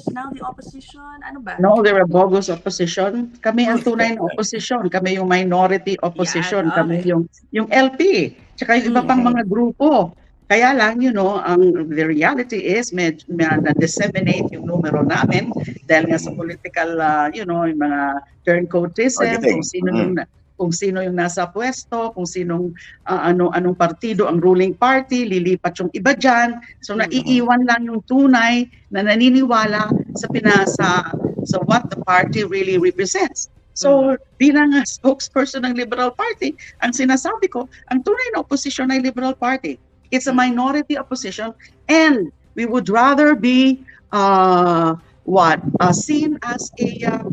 there's now the opposition. Ano ba? No, they were bogus opposition. Kami ang tunay na opposition. Kami yung minority opposition. Yan, Kami yung yung LP. Tsaka yung iba pang mga grupo. Kaya lang, you know, ang the reality is med, med, na-disseminate yung numero namin dahil nga sa political, uh, you know, yung mga turncoatism, Targeting. kung sino yung na- kung sino yung nasa pwesto, kung sinong uh, ano anong partido ang ruling party, lilipat yung iba diyan. So naiiwan lang yung tunay na naniniwala sa pinasa sa what the party really represents. So, bilang nga spokesperson ng Liberal Party, ang sinasabi ko, ang tunay na opposition ay Liberal Party. It's a minority opposition and we would rather be uh, what uh, seen as a uh,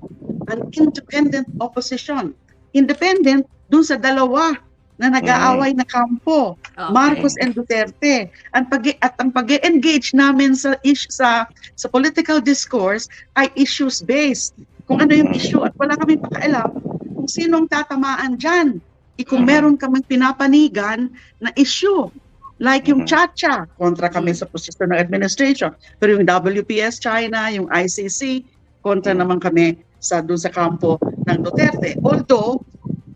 an independent opposition. Independent dun sa dalawa na nag-aaway na kampo. Okay. Marcos and Duterte. Ang pag at ang pag-engage namin sa ish, sa sa political discourse ay issues based. Kung ano yung issue at wala kaming pakialam kung sinong tatamaan diyan. Eh, kung Mhm. meron kaming pinapanigan na issue like yung Mhm. Chacha kontra kami sa posisyon ng administration. Pero yung WPS China, yung ICC kontra naman kami sa doon sa kampo ng Duterte. Although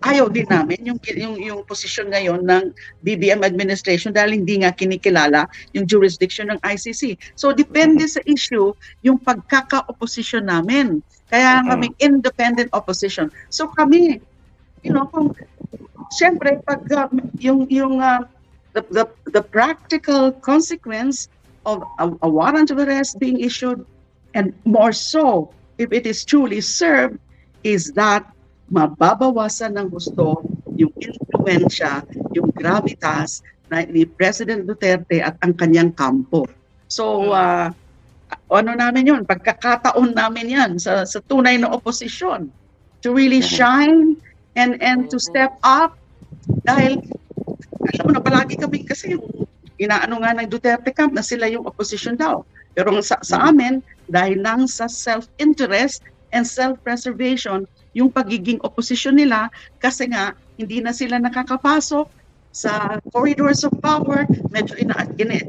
ayaw din namin yung yung yung posisyon ngayon ng BBM administration dahil hindi nga kinikilala yung jurisdiction ng ICC. So depende sa issue yung pagkaka-opposition namin. Kaya kami independent opposition. So kami, you know, kung siyempre pag uh, yung yung uh, the, the the practical consequence of a, a warrant of arrest being issued and more so if it is truly served is that mababawasan ng gusto yung influensya, yung gravitas na ni President Duterte at ang kanyang kampo. So, uh, ano namin yun, pagkakataon namin yan sa, sa tunay na oposisyon to really Mhm. shine and and to step up dahil alam mo na palagi kami kasi yung inaano nga ng Duterte camp na sila yung opposition daw. Pero sa, sa amin, dahil lang sa self-interest and self-preservation, yung pagiging opposition nila kasi nga hindi na sila nakakapasok sa corridors of power, medyo ina ina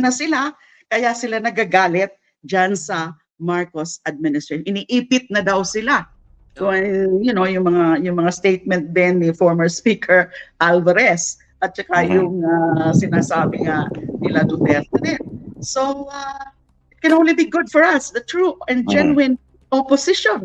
na sila, kaya sila nagagalit dyan sa Marcos administration. Iniipit na daw sila. So, you know, yung mga yung mga statement din ni former Speaker Alvarez at saka Mhm. yung ah, sinasabi nga nila Duterte din. So, uh, it can only be good for us, the true and Mhm. genuine opposition.